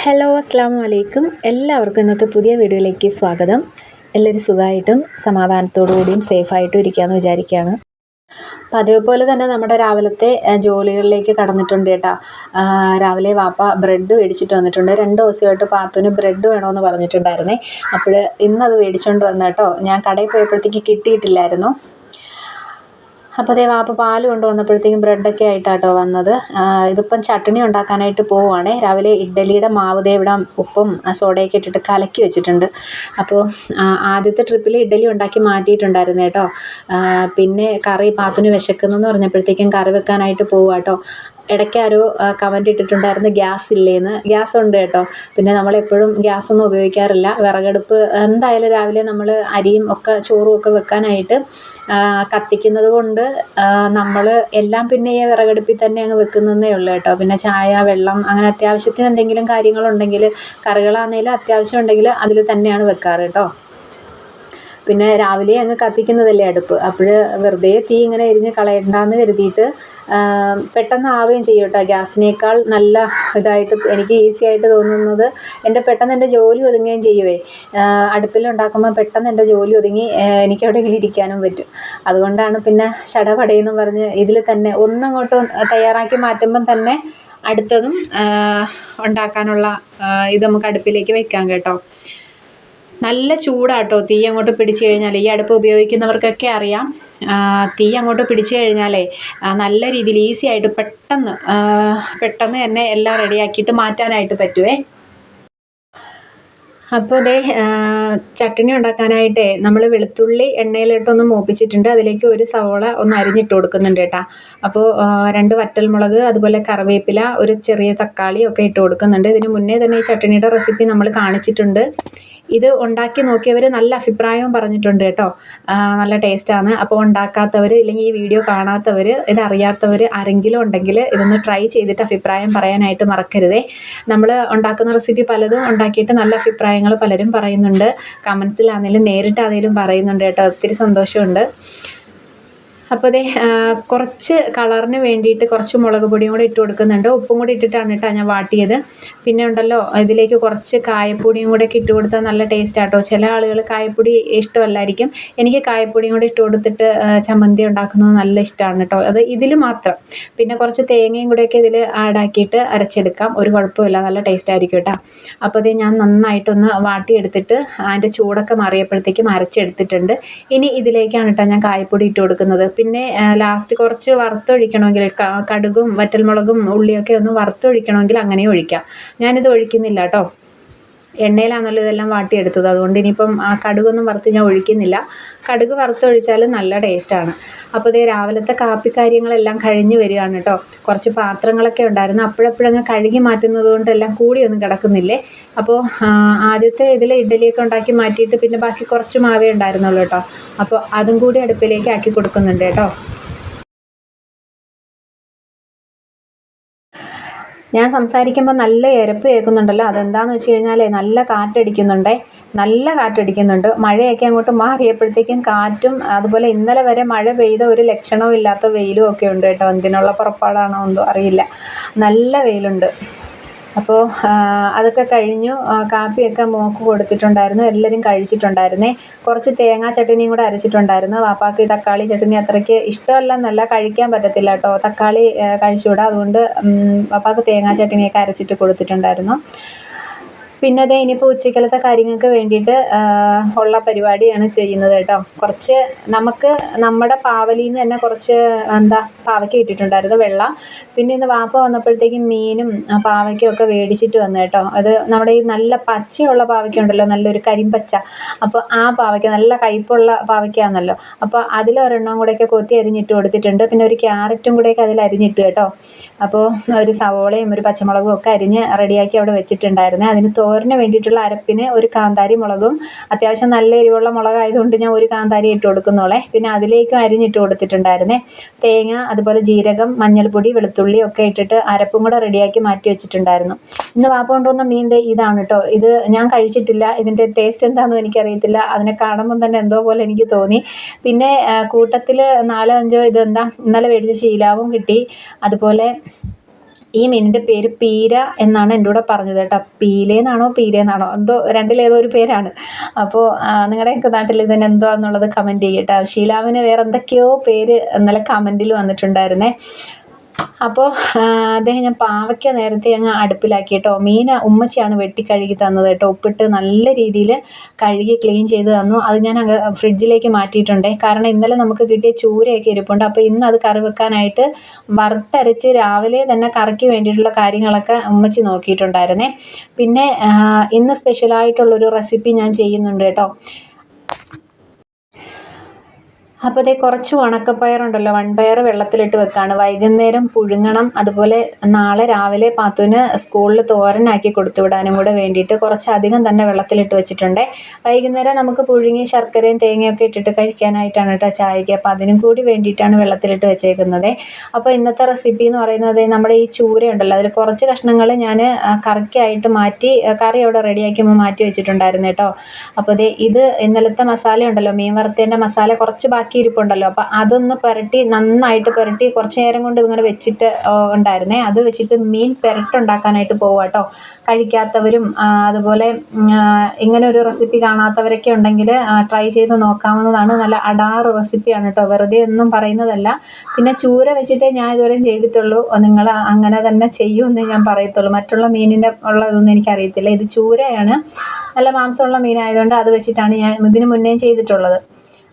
Hello അസ്സാം വലൈക്കും എല്ലാവർക്കും ഇന്നത്തെ പുതിയ വീഡിയോയിലേക്ക് സ്വാഗതം. എല്ലാവരും സുഖമായിട്ടും സമാധാനത്തോടു കൂടിയും സേഫായിട്ടും ഇരിക്കാമെന്ന് വിചാരിക്കുകയാണ്. അപ്പം അതേപോലെ തന്നെ നമ്മുടെ രാവിലത്തെ ജോലികളിലേക്ക് കടന്നിട്ടുണ്ട് കേട്ടോ. രാവിലെ വാപ്പ ബ്രെഡ് മേടിച്ചിട്ട് വന്നിട്ടുണ്ട്. രണ്ട് ദിവസമായിട്ട് പാത്തുവിന് ബ്രെഡ് വേണമെന്ന് പറഞ്ഞിട്ടുണ്ടായിരുന്നേ. അപ്പോൾ ഇന്നത് മേടിച്ചുകൊണ്ട് വന്നു കേട്ടോ ഞാൻ കടയിൽ പോയപ്പോഴത്തേക്ക് കിട്ടിയിട്ടില്ലായിരുന്നു. അപ്പോൾ അതേ വാപ്പ പാൽ കൊണ്ട് വന്നപ്പോഴത്തേക്കും ബ്രെഡൊക്കെ ആയിട്ടാട്ടോ വന്നത്. ഇതിപ്പം ചട്ണി ഉണ്ടാക്കാനായിട്ട് പോവുകയാണേ രാവിലെ ഇഡ്ഡലിയുടെ മാവ് ദേ ഇവിടെ ഉപ്പും സോഡയൊക്കെ ഇട്ടിട്ട് കലക്കി വെച്ചിട്ടുണ്ട്. അപ്പോൾ ആദ്യത്തെ ട്രിപ്പിൽ ഇഡ്ഡലി ഉണ്ടാക്കി മാറ്റിയിട്ടുണ്ടായിരുന്നു കേട്ടോ. പിന്നെ കറി പാത്തുന് വിശക്കുന്നെന്ന് പറഞ്ഞപ്പോഴത്തേക്കും കറി വെക്കാനായിട്ട് പോവുക കേട്ടോ ഇടയ്ക്ക് ആരോ കമന്റ് ഇട്ടിട്ടുണ്ടായിരുന്നു ഗ്യാസ് ഇല്ലേന്ന്. ഗ്യാസ് ഉണ്ട് കേട്ടോ. പിന്നെ നമ്മളെപ്പോഴും ഗ്യാസൊന്നും ഉപയോഗിക്കാറില്ല. വിറകടുപ്പ് എന്തായാലും രാവിലെ നമ്മൾ അരിയും ഒക്കെ ചോറും ഒക്കെ വെക്കാനായിട്ട് കത്തിക്കുന്നത് കൊണ്ട് നമ്മൾ എല്ലാം പിന്നെ ഈ വിറകടുപ്പിൽ തന്നെ അങ്ങ് വെക്കുന്നതേ ഉള്ളൂ കേട്ടോ. പിന്നെ ചായ വെള്ളം അങ്ങനെ അത്യാവശ്യത്തിന് എന്തെങ്കിലും കാര്യങ്ങളുണ്ടെങ്കിൽ കറികളാണെങ്കിലും അത്യാവശ്യം ഉണ്ടെങ്കിൽ അതിൽ തന്നെയാണ് വെക്കാറ് കേട്ടോ. പിന്നെ രാവിലെ അങ്ങ് കത്തിക്കുന്നതല്ലേ അടുപ്പ്. അപ്പോൾ വെറുതെ തീ ഇങ്ങനെ എരിഞ്ഞ് കളയണ്ടെന്ന് കരുതിയിട്ട് പെട്ടെന്ന് ആവുകയും ചെയ്യും കേട്ടോ. ഗ്യാസിനേക്കാൾ നല്ല ഇതായിട്ട് എനിക്ക് ഈസി ആയിട്ട് തോന്നുന്നത് എന്റെ പെട്ടെന്ന് എന്റെ ജോലി ഒതുങ്ങുകയും ചെയ്യുവേ. അടുപ്പിലുണ്ടാക്കുമ്പോൾ പെട്ടെന്ന് എന്റെ ജോലി ഒതുങ്ങി എനിക്ക് എവിടെയെങ്കിലും ഇരിക്കാനും പറ്റും. അതുകൊണ്ടാണ് പിന്നെ ശടപടയെന്നും പറഞ്ഞ് ഇതിൽ തന്നെ ഒന്നങ്ങോട്ട് തയ്യാറാക്കി മാറ്റുമ്പം തന്നെ അടുത്തതും ഉണ്ടാക്കാനുള്ള ഇത് നമുക്ക് അടുപ്പിലേക്ക് വെക്കാം കേട്ടോ. നല്ല ചൂടാട്ടോ. തീ അങ്ങോട്ട് പിടിച്ചു കഴിഞ്ഞാൽ ഈ അടുപ്പ് ഉപയോഗിക്കുന്നവർക്കൊക്കെ അറിയാം. തീ അങ്ങോട്ട് പിടിച്ചു കഴിഞ്ഞാലേ നല്ല രീതിയിൽ ഈസി ആയിട്ട് പെട്ടെന്ന് പെട്ടെന്ന് തന്നെ എല്ലാം റെഡിയാക്കിയിട്ട് മാറ്റാനായിട്ട് പറ്റുവേ. അപ്പോൾ ദേ ചട്നി ഉണ്ടാക്കാനായിട്ടേ നമ്മൾ വെളുത്തുള്ളി എണ്ണയിലിട്ടൊന്ന് മൂപ്പിച്ചിട്ടുണ്ട്. അതിലേക്ക് ഒരു സവോള ഒന്ന് അരിഞ്ഞിട്ട് കൊടുക്കുന്നുണ്ട് കേട്ടോ. അപ്പോൾ രണ്ട് വറ്റൽമുളക് അതുപോലെ കറിവേപ്പില ഒരു ചെറിയ തക്കാളി ഒക്കെ ഇട്ട് കൊടുക്കുന്നുണ്ട്. ഇതിന് മുന്നേ തന്നെ ഈ ചട്നിയുടെ റെസിപ്പി നമ്മൾ കാണിച്ചിട്ടുണ്ട്. ഇത് ഉണ്ടാക്കി നോക്കിയവർ നല്ല അഭിപ്രായവും പറഞ്ഞിട്ടുണ്ട് കേട്ടോ. നല്ല ടേസ്റ്റാണ്. അപ്പോൾ ഉണ്ടാക്കാത്തവർ ഇല്ലെങ്കിൽ ഈ വീഡിയോ കാണാത്തവർ ഇതറിയാത്തവർ ആരെങ്കിലും ഉണ്ടെങ്കിൽ ഇതൊന്ന് ട്രൈ ചെയ്തിട്ട് അഭിപ്രായം പറയാനായിട്ട് മറക്കരുതേ. നമ്മൾ ഉണ്ടാക്കുന്ന റെസിപ്പി പലതും ഉണ്ടാക്കിയിട്ട് നല്ല അഭിപ്രായങ്ങൾ പലരും പറയുന്നുണ്ട്. കമൻസിലാണെങ്കിലും നേരിട്ടാണെങ്കിലും പറയുന്നുണ്ട് കേട്ടോ. ഒത്തിരി സന്തോഷമുണ്ട്. അപ്പോൾ അതേ കുറച്ച് കളറിന് വേണ്ടിയിട്ട് കുറച്ച് മുളക് പൊടിയും കൂടി ഇട്ട് കൊടുക്കുന്നുണ്ട്. ഉപ്പും കൂടി ഇട്ടിട്ടാണ് കേട്ടോ ഞാൻ വാട്ടിയത്. പിന്നെ ഉണ്ടല്ലോ ഇതിലേക്ക് കുറച്ച് കായപ്പൊടിയും കൂടെ ഒക്കെ ഇട്ട് കൊടുത്താൽ നല്ല ടേസ്റ്റ് ആട്ടോ. ചില ആളുകൾ കായപ്പൊടി ഇഷ്ടമല്ലായിരിക്കും. എനിക്ക് കായപ്പൊടിയും കൂടി ഇട്ട് കൊടുത്തിട്ട് ചമ്മന്തി ഉണ്ടാക്കുന്നത് നല്ല ഇഷ്ടമാണ് കേട്ടോ അത് ഇതിൽ മാത്രം. പിന്നെ കുറച്ച് തേങ്ങയും കൂടെയൊക്കെ ഇതിൽ ആഡാക്കിയിട്ട് അരച്ചെടുക്കാം. ഒരു കുഴപ്പമില്ല നല്ല ടേസ്റ്റ് ആയിരിക്കും കേട്ടോ അപ്പോൾ ഇത് ഞാൻ നന്നായിട്ടൊന്ന് വാട്ടിയെടുത്തിട്ട് അതിന്റെ ചൂടൊക്കെ മാറിയപ്പോഴത്തേക്കും അരച്ചെടുത്തിട്ടുണ്ട്. ഇനി ഇതിലേക്കാണ് കേട്ടോ ഞാൻ കായപ്പൊടി ഇട്ട് കൊടുക്കുന്നത്. പിന്നെ ലാസ്റ്റ് കുറച്ച് വറുത്തൊഴിക്കണമെങ്കിൽ കടുകും വറ്റൽമുളകും ഉള്ളിയൊക്കെ ഒന്ന് വറുത്തൊഴിക്കണമെങ്കിൽ അങ്ങനെയും ഒഴിക്കാം. ഞാനിത് ഒഴിക്കുന്നില്ല കേട്ടോ എണ്ണയിലാണല്ലോ ഇതെല്ലാം വാട്ടിയെടുത്തത്. അതുകൊണ്ട് ഇനിയിപ്പം ആ കടുകൊന്നും വറുത്ത് ഞാൻ ഒഴിക്കുന്നില്ല. കടുക് വറുത്തൊഴിച്ചാൽ നല്ല ടേസ്റ്റാണ്. അപ്പോൾ ഇതേ രാവിലത്തെ കാപ്പി കാര്യങ്ങളെല്ലാം കഴിഞ്ഞ് വരികയാണ് കേട്ടോ. കുറച്ച് പാത്രങ്ങളൊക്കെ ഉണ്ടായിരുന്നു. അപ്പോഴപ്പോഴങ്ങ് കഴുകി മാറ്റുന്നത് കൊണ്ട് എല്ലാം കൂടിയൊന്നും കിടക്കുന്നില്ലേ അപ്പോൾ ആദ്യത്തെ ഇതിൽ ഇഡ്ഡലിയൊക്കെ ഉണ്ടാക്കി മാറ്റിയിട്ട് പിന്നെ ബാക്കി കുറച്ച് മാവേ ഉണ്ടായിരുന്നുള്ളൂ കേട്ടോ. അപ്പോൾ അതും കൂടി അടുപ്പിലേക്ക് ആക്കി കൊടുക്കുന്നുണ്ട് കേട്ടോ. ഞാൻ സംസാരിക്കുമ്പോൾ നല്ല എരപ്പ് കേൾക്കുന്നുണ്ടല്ലോ. അതെന്താണെന്ന് വെച്ച് കഴിഞ്ഞാൽ നല്ല കാറ്റടിക്കുന്നുണ്ടേ. നല്ല കാറ്റടിക്കുന്നുണ്ട്. മഴയൊക്കെ അങ്ങോട്ട് മാറിയപ്പോഴത്തേക്കും കാറ്റും അതുപോലെ ഇന്നലെ വരെ മഴ പെയ്ത ഒരു ലക്ഷണവും ഇല്ലാത്ത വെയിലും ഒക്കെ ഉണ്ട് കേട്ടോ. എന്തിനുള്ള പുറപ്പാടാണോ എന്തോ അറിയില്ല. നല്ല വെയിലുണ്ട്. അപ്പോൾ അതൊക്കെ കഴിഞ്ഞു. കാപ്പിയൊക്കെ മോക്ക് കൊടുത്തിട്ടുണ്ടായിരുന്നു. എല്ലാവരും കഴിച്ചിട്ടുണ്ടായിരുന്നേ. കുറച്ച് തേങ്ങാ ചട്ടിനിയും കൂടെ അരച്ചിട്ടുണ്ടായിരുന്നു. വാപ്പാക്ക് തക്കാളി ചട്ടിനി അത്രയ്ക്ക് ഇഷ്ടമല്ലെന്നല്ല കഴിക്കാൻ പറ്റത്തില്ല കേട്ടോ. തക്കാളി കഴിച്ചുകൂടാ. അതുകൊണ്ട് വാപ്പാക്ക് തേങ്ങാ ചട്ടിനിയൊക്കെ അരച്ചിട്ട് കൊടുത്തിട്ടുണ്ടായിരുന്നു. പിന്നെ ദേ ഇനിയിപ്പോൾ ഉച്ചക്കലത്തെ കാര്യങ്ങൾക്ക് വേണ്ടിയിട്ട് ഉള്ള പരിപാടിയാണ് ചെയ്യുന്നത് കേട്ടോ. കുറച്ച് നമുക്ക് നമ്മുടെ പാവലിൽ നിന്ന് തന്നെ കുറച്ച് എന്താ പാവയ്ക്ക ഇട്ടിട്ടുണ്ടായിരുന്നു വെള്ള. പിന്നെ ഇന്ന് വാപ്പ വന്നപ്പോഴത്തേക്കും മീനും പാവയ്ക്കും ഒക്കെ മേടിച്ചിട്ട് വന്നു കേട്ടോ. അത് നമ്മുടെ ഈ നല്ല പച്ചയുള്ള പാവയ്ക്ക ഉണ്ടല്ലോ നല്ലൊരു കരിമ്പച്ച. അപ്പോൾ ആ പാവയ്ക്ക നല്ല കയ്പുള്ള പാവയ്ക്കാന്നല്ലോ അപ്പോൾ അതിലൊരെണ്ണം കൂടെയൊക്കെ കൊത്തി അരിഞ്ഞിട്ട് കൊടുത്തിട്ടുണ്ട്. പിന്നെ ഒരു ക്യാരറ്റും കൂടെയൊക്കെ അതിൽ അരിഞ്ഞിട്ട് കേട്ടോ. അപ്പോൾ ഒരു സവോളയും ഒരു പച്ചമുളകും ഒക്കെ അരിഞ്ഞ് റെഡിയാക്കി അവിടെ വെച്ചിട്ടുണ്ടായിരുന്നേ. അതിന് തോ തോരന് വേണ്ടിയിട്ടുള്ള അരപ്പിന് ഒരു കാന്താരി മുളകും അത്യാവശ്യം നല്ല എരിവുള്ള മുളകായതുകൊണ്ട് ഞാൻ ഒരു കാന്താരി ഇട്ട് കൊടുക്കുന്നോളെ. പിന്നെ അതിലേക്കും അരിഞ്ഞിട്ട് കൊടുത്തിട്ടുണ്ടായിരുന്നേ. തേങ്ങ അതുപോലെ ജീരകം മഞ്ഞൾപ്പൊടി വെളുത്തുള്ളി ഒക്കെ ഇട്ടിട്ട് അരപ്പും കൂടെ റെഡിയാക്കി മാറ്റി വെച്ചിട്ടുണ്ടായിരുന്നു. ഇന്ന് വാപ്പ കൊണ്ടുവന്ന മീൻ ഇതാണ് കേട്ടോ ഇത് ഞാൻ കഴിച്ചിട്ടില്ല. ഇതിന്റെ ടേസ്റ്റ് എന്താണെന്നും എനിക്കറിയത്തില്ല. അതിനെ കാണുമ്പം തന്നെ എന്തോ പോലെ എനിക്ക് തോന്നി. പിന്നെ കൂട്ടത്തിൽ നാലോ അഞ്ചോ ഇതെന്താ? ഇന്നലെ മേടിച്ച ശീലാവും കിട്ടി. അതുപോലെ ഈ മീനിന്റെ പേര് പീര എന്നാണ് എന്റെ കൂടെ പറഞ്ഞത് കേട്ടോ. പീലേന്നാണോ പീരേന്നാണോ? എന്തോ രണ്ടിലേതോ ഒരു പേരാണ്. അപ്പോൾ നിങ്ങളുടെയൊക്കെ നാട്ടിൽ ഇതിന് എന്തോ എന്നുള്ളത് കമന്റ് ചെയ്യട്ടോ. ഷീലാവിന് വേറെ എന്തൊക്കെയോ പേര് ഇന്നലെ കമന്റിൽ വന്നിട്ടുണ്ടായിരുന്നേ. അപ്പോൾ അദ്ദേഹം ഞാൻ പാവയ്ക്ക നേരത്തെ അങ്ങ് അടുപ്പിലാക്കി കേട്ടോ. മീൻ ഉമ്മച്ചിയാണ് വെട്ടി കഴുകി തന്നത് കേട്ടോ. ഉപ്പിട്ട് നല്ല രീതിയിൽ കഴുകി ക്ലീൻ ചെയ്ത് തന്നു. അത് ഞാൻ അങ്ങ് ഫ്രിഡ്ജിലേക്ക് മാറ്റിയിട്ടുണ്ട്. കാരണം ഇന്നലെ നമുക്ക് കിട്ടിയ ചൂരയൊക്കെ ഇരിപ്പുണ്ട്. അപ്പോൾ ഇന്ന് അത് കറി വെക്കാനായിട്ട് വറുത്തരച്ച് രാവിലെ തന്നെ കറിക്ക് വേണ്ടിയിട്ടുള്ള കാര്യങ്ങളൊക്കെ ഉമ്മച്ചി നോക്കിയിട്ടുണ്ടായിരുന്നേ. പിന്നെ ഇന്ന് സ്പെഷ്യലായിട്ടുള്ളൊരു റെസിപ്പി ഞാൻ ചെയ്യുന്നുണ്ട് കേട്ടോ. അപ്പോൾ ഇതേ കുറച്ച് ഉണക്കപ്പയറുണ്ടല്ലോ വൺപയർ വെള്ളത്തിലിട്ട് വെക്കാണ്. വൈകുന്നേരം പുഴുങ്ങണം അതുപോലെ നാളെ രാവിലെ പാത്തുവിന് സ്കൂളിൽ തോരനാക്കി കൊടുത്തുവിടാനും കൂടെ വേണ്ടിയിട്ട് കുറച്ചധികം തന്നെ വെള്ളത്തിലിട്ട് വെച്ചിട്ടുണ്ട്. വൈകുന്നേരം നമുക്ക് പുഴുങ്ങി ശർക്കരയും തേങ്ങയൊക്കെ ഇട്ടിട്ട് കഴിക്കാനായിട്ടാണ് കേട്ടോ ചായക്ക്. അപ്പോൾ അതിനും കൂടി വേണ്ടിയിട്ടാണ് വെള്ളത്തിലിട്ട് വെച്ചേക്കുന്നത്. അപ്പോൾ ഇന്നത്തെ റെസിപ്പി എന്ന് പറയുന്നത് നമ്മുടെ ഈ ചൂര ഉണ്ടല്ലോ അതിൽ കുറച്ച് കഷ്ണങ്ങൾ ഞാൻ കറിക്കായിട്ട് മാറ്റി കറി അവിടെ റെഡിയാക്കുമ്പോൾ മാറ്റി വെച്ചിട്ടുണ്ടായിരുന്നു കേട്ടോ. അപ്പോൾ ഇതേ ഇത് ഇന്നലത്തെ മസാല ഉണ്ടല്ലോ മീൻ വറുത്തതിന്റെ മസാല കുറച്ച് ബാക്കി ബാക്കി ഇരിപ്പുണ്ടല്ലോ. അപ്പോൾ അതൊന്ന് പുരട്ടി നന്നായിട്ട് പുരട്ടി കുറച്ച് നേരം കൊണ്ട് ഇങ്ങനെ വെച്ചിട്ട് ഉണ്ടായിരുന്നേ. അത് വെച്ചിട്ട് മീൻ പുരട്ടുണ്ടാക്കാനായിട്ട് പോവുക കേട്ടോ കഴിക്കാത്തവരും അതുപോലെ ഇങ്ങനെ ഒരു റെസിപ്പി കാണാത്തവരൊക്കെ ഉണ്ടെങ്കിൽ ട്രൈ ചെയ്ത് നോക്കാവുന്നതാണ് നല്ല അടാറ് റെസിപ്പിയാണ് കേട്ടോ വെറുതെ ഒന്നും പറയുന്നതല്ല. പിന്നെ ചൂര വെച്ചിട്ടേ ഞാൻ ഇതുവരെ ചെയ്തിട്ടുള്ളൂ. നിങ്ങൾ അങ്ങനെ തന്നെ ചെയ്യുമെന്ന് ഞാൻ പറയത്തുള്ളൂ. മറ്റുള്ള മീനിന്റെ ഉള്ള ഇതൊന്നും എനിക്കറിയത്തില്ല. ഇത് ചൂരയാണ്. നല്ല മാംസമുള്ള മീനായതുകൊണ്ട് അത് വെച്ചിട്ടാണ് ഞാൻ ഇതിന് മുന്നേ ചെയ്തിട്ടുള്ളത്.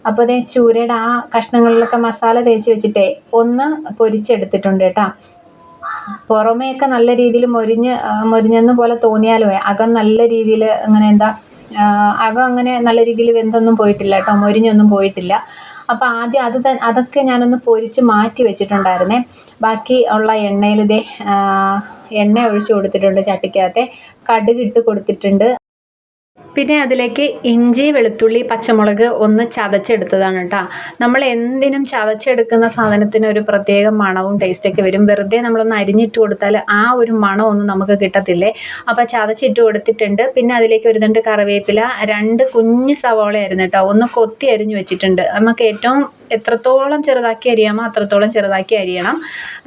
അപ്പോൾ അതേ ചൂരയുടെ ആ കഷ്ണങ്ങളിലൊക്കെ മസാല തേച്ച് വെച്ചിട്ടേ ഒന്ന് പൊരിച്ചെടുത്തിട്ടുണ്ട് കേട്ടോ. പുറമേയൊക്കെ നല്ല രീതിയിൽ മൊരിഞ്ഞ് മൊരിഞ്ഞെന്ന് പോലെ തോന്നിയാലും? അകം നല്ല രീതിയിൽ അങ്ങനെ എന്താ അകം അങ്ങനെ നല്ല രീതിയിൽ വെന്തൊന്നും പോയിട്ടില്ല കേട്ടോ. മൊരിഞ്ഞൊന്നും പോയിട്ടില്ല. അപ്പോൾ ആദ്യം അത് അതൊക്കെ ഞാനൊന്ന് പൊരിച്ച് മാറ്റി വെച്ചിട്ടുണ്ടായിരുന്നേ. ബാക്കി ഉള്ള എണ്ണയിൽ ഇതേ എണ്ണ ഒഴിച്ചു കൊടുത്തിട്ടുണ്ട് ചട്ടിക്കകത്തെ. കടുകിട്ട് കൊടുത്തിട്ടുണ്ട്. പിന്നെ അതിലേക്ക് ഇഞ്ചി വെളുത്തുള്ളി പച്ചമുളക് ഒന്ന് ചതച്ചെടുത്തതാണ് കേട്ടോ നമ്മൾ എന്തിനും ചതച്ചെടുക്കുന്ന സാധനത്തിന് ഒരു പ്രത്യേക മണവും ടേസ്റ്റൊക്കെ വരും. വെറുതെ നമ്മളൊന്ന് അരിഞ്ഞിട്ട് കൊടുത്താൽ ആ ഒരു മണമൊന്നും നമുക്ക് കിട്ടത്തില്ലേ? അപ്പോൾ ചതച്ചിട്ട് കൊടുത്തിട്ടുണ്ട്. പിന്നെ അതിലേക്ക് ഒരു രണ്ട് കറിവേപ്പില രണ്ട് കുഞ്ഞ് സവാളയായിരുന്നു കേട്ടോ ഒന്ന് കൊത്തി അരിഞ്ഞ് വെച്ചിട്ടുണ്ട്. നമുക്ക് ഏറ്റവും എത്രത്തോളം ചെറുതാക്കി അരിയാമോ അത്രത്തോളം ചെറുതാക്കി അരിയണം.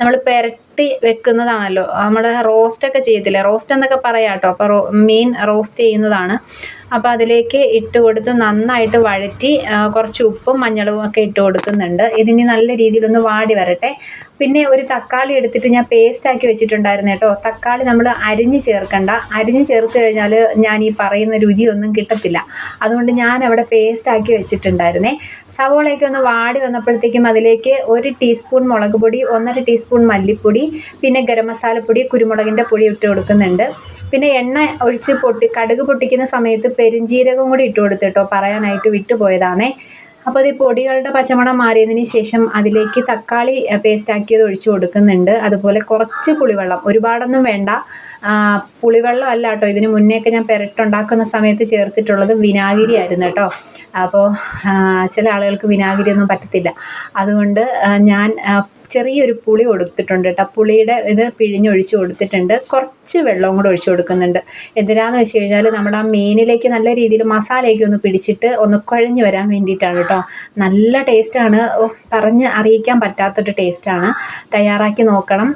നമ്മൾ പെരട്ടി വെക്കുന്നതാണല്ലോ. നമ്മൾ റോസ്റ്റൊക്കെ ചെയ്യത്തില്ലേ? റോസ്റ്റ് എന്നൊക്കെ പറയാം കേട്ടോ അപ്പോൾ മീൻ റോസ്റ്റ് ചെയ്യുന്നതാണ്. അപ്പോൾ അതിലേക്ക് ഇട്ട് കൊടുത്ത് നന്നായിട്ട് വഴറ്റി കുറച്ച് ഉപ്പും മഞ്ഞളും ഒക്കെ ഇട്ട് കൊടുക്കുന്നുണ്ട്. ഇതിനി നല്ല രീതിയിലൊന്ന് വാടി വരട്ടെ. പിന്നെ ഒരു തക്കാളി എടുത്തിട്ട് ഞാൻ പേസ്റ്റാക്കി വെച്ചിട്ടുണ്ടായിരുന്നു കേട്ടോ. തക്കാളി നമ്മൾ അരിഞ്ഞ് ചേർക്കണ്ട. അരിഞ്ഞ് ചേർത്ത് കഴിഞ്ഞാൽ ഞാൻ ഈ പറയുന്ന രുചിയൊന്നും കിട്ടത്തില്ല. അതുകൊണ്ട് ഞാൻ അവിടെ പേസ്റ്റാക്കി വെച്ചിട്ടുണ്ടായിരുന്നേ. സവോളയൊക്കെ ഒന്ന് വാടി വന്നപ്പോഴത്തേക്കും അതിലേക്ക് ഒരു ടീസ്പൂൺ മുളക് പൊടി ഒന്നര ടീസ്പൂൺ മല്ലിപ്പൊടി പിന്നെ ഗരം മസാലപ്പൊടി കുരുമുളകിന്റെ പൊടി ഇട്ട് കൊടുക്കുന്നുണ്ട്. പിന്നെ എണ്ണ ഒഴിച്ച് പൊട്ടി കടുക് പൊട്ടിക്കുന്ന സമയത്ത് പെരിഞ്ജീരകം കൂടി ഇട്ട് കൊടുത്തിട്ടോ പറയാനായിട്ട് വിട്ടുപോയതാണേ. അപ്പോൾ അത് ഈ പൊടികളുടെ പച്ചമണം മാറിയതിന് ശേഷം അതിലേക്ക് തക്കാളി പേസ്റ്റ് ആക്കിയത് ഒഴിച്ചു കൊടുക്കുന്നുണ്ട്. അതുപോലെ കുറച്ച് പുളിവെള്ളം ഒരുപാടൊന്നും വേണ്ട. പുളിവെള്ളം അല്ല കേട്ടോ ഇതിന് മുന്നേയൊക്കെ ഞാൻ പെരട്ടുണ്ടാക്കുന്ന സമയത്ത് ചേർത്തിട്ടുള്ളത് വിനാഗിരി ആയിരുന്നു കേട്ടോ. അപ്പോൾ ചില ആളുകൾക്ക് വിനാഗിരി ഒന്നും പറ്റത്തില്ല. അതുകൊണ്ട് ഞാൻ ചെറിയൊരു പുളി കൊടുത്തിട്ടുണ്ട് കേട്ടോ പുളിയുടെ ഇത് പിഴിഞ്ഞൊഴിച്ച് കൊടുത്തിട്ടുണ്ട്. കുറച്ച് വെള്ളവും കൂടെ ഒഴിച്ചു കൊടുക്കുന്നുണ്ട്. എന്തിനാന്ന് വെച്ച് കഴിഞ്ഞാൽ നമ്മുടെ ആ മീനിലേക്ക് നല്ല രീതിയിൽ മസാലയൊക്കെ ഒന്ന് പിടിച്ചിട്ട് ഒന്ന് കുഴഞ്ഞ് വരാൻ വേണ്ടിയിട്ടാണ് കേട്ടോ നല്ല ടേസ്റ്റാണ്. പറഞ്ഞ് അറിയിക്കാൻ പറ്റാത്തൊരു ടേസ്റ്റാണ്. തയ്യാറാക്കി നോക്കണം.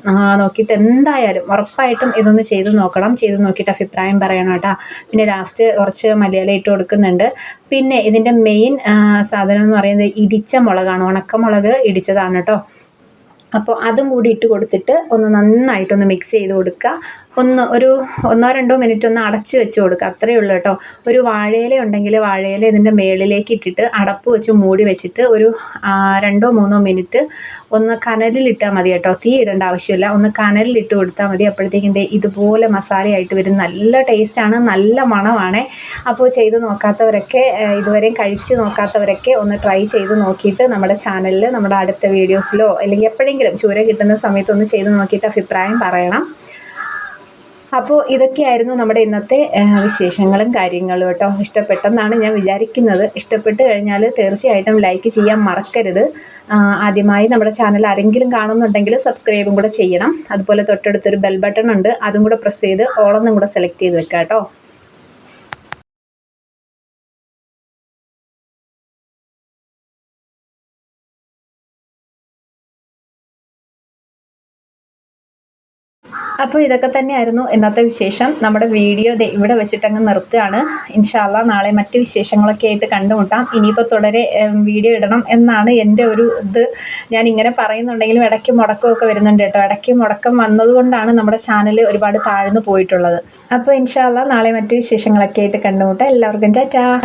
നോക്കിയിട്ട് എന്തായാലും ഉറപ്പായിട്ടും ഇതൊന്ന് ചെയ്ത് നോക്കണം. ചെയ്ത് നോക്കിയിട്ട് അഭിപ്രായം പറയണം കേട്ടോ പിന്നെ ലാസ്റ്റ് കുറച്ച് മലയാളം ഇട്ട് കൊടുക്കുന്നുണ്ട്. പിന്നെ ഇതിന്റെ മെയിൻ സാധനം എന്ന് പറയുന്നത് ഇടിച്ച മുളകാണ്. ഉണക്കമുളക് ഇടിച്ചതാണ് കേട്ടോ അപ്പോൾ അതും കൂടി ഇട്ട് കൊടുത്തിട്ട് ഒന്ന് നന്നായിട്ടൊന്ന് മിക്സ് ചെയ്ത് കൊടുക്കുക ഒന്ന് ഒരു ഒന്നോ രണ്ടോ മിനിറ്റ് ഒന്ന് അടച്ച് വെച്ച് കൊടുക്കുക അത്രയേ ഉള്ളൂ കേട്ടോ. ഒരു വാഴയില ഉണ്ടെങ്കിൽ വാഴയില ഇതിന്റെ മേളിലേക്ക് ഇട്ടിട്ട് അടപ്പ് വെച്ച് മൂടി വെച്ചിട്ട് ഒരു രണ്ടോ മൂന്നോ മിനിറ്റ് ഒന്ന് കനലിലിട്ടാൽ മതി കേട്ടോ. തീ ഇടേണ്ട ആവശ്യമില്ല. ഒന്ന് കനലിലിട്ട് കൊടുത്താൽ മതി. അപ്പോഴത്തേക്കും ഇതുപോലെ മസാലയായിട്ട് വരും. നല്ല ടേസ്റ്റാണ് നല്ല മണമാണ്. അപ്പോൾ ചെയ്ത് നോക്കാത്തവരൊക്കെ ഇതുവരെയും കഴിച്ച് നോക്കാത്തവരൊക്കെ ഒന്ന് ട്രൈ ചെയ്ത് നോക്കിയിട്ട് നമ്മുടെ ചാനലിൽ നമ്മുടെ അടുത്ത വീഡിയോസിലോ അല്ലെങ്കിൽ എപ്പോഴെങ്കിലും ചൂര കിട്ടുന്ന സമയത്ത് ഒന്ന് ചെയ്ത് നോക്കിയിട്ട് അഭിപ്രായം പറയണം. അപ്പോൾ ഇതൊക്കെയായിരുന്നു നമ്മുടെ ഇന്നത്തെ വിശേഷങ്ങളും കാര്യങ്ങളും കേട്ടോ. ഇഷ്ടപ്പെട്ടെന്നാണ് ഞാൻ വിചാരിക്കുന്നത്. ഇഷ്ടപ്പെട്ട് കഴിഞ്ഞാൽ തീർച്ചയായിട്ടും ലൈക്ക് ചെയ്യാൻ മറക്കരുത്. ആദ്യമായി നമ്മുടെ ചാനൽ ആരെങ്കിലും കാണുന്നുണ്ടെങ്കിൽ സബ്സ്ക്രൈബും കൂടെ ചെയ്യണം. അതുപോലെ തൊട്ടടുത്തൊരു ബെൽ ബട്ടൺ ഉണ്ട്. അതും കൂടെ പ്രസ് ചെയ്ത് ഓളൊന്നും കൂടെ സെലക്ട് ചെയ്ത് വെക്കാം കേട്ടോ അപ്പോൾ ഇതൊക്കെ തന്നെയായിരുന്നു ഇന്നത്തെ വിശേഷം. നമ്മുടെ വീഡിയോ ഇവിടെ വെച്ചിട്ടങ്ങ് നിർത്തുകയാണ്. ഇൻഷാല്ല നാളെ മറ്റ് വിശേഷങ്ങളൊക്കെ ആയിട്ട് കണ്ടുമുട്ടാം. ഇനിയിപ്പോൾ തുടരെ വീഡിയോ ഇടണം എന്നാണ് എന്റെ ഒരു ഇത്. ഞാൻ ഇങ്ങനെ പറയുന്നുണ്ടെങ്കിലും ഇടയ്ക്ക് മുടക്കമൊക്കെ വരുന്നുണ്ട് കേട്ടോ. ഇടയ്ക്ക് മുടക്കം വന്നതുകൊണ്ടാണ് നമ്മുടെ ചാനൽ ഒരുപാട് താഴ്ന്നു പോയിട്ടുള്ളത്. അപ്പോൾ ഇൻഷാല്ല നാളെ മറ്റ് വിശേഷങ്ങളൊക്കെ ആയിട്ട് കണ്ടുമുട്ടാം. എല്ലാവർക്കും ടാറ്റാ.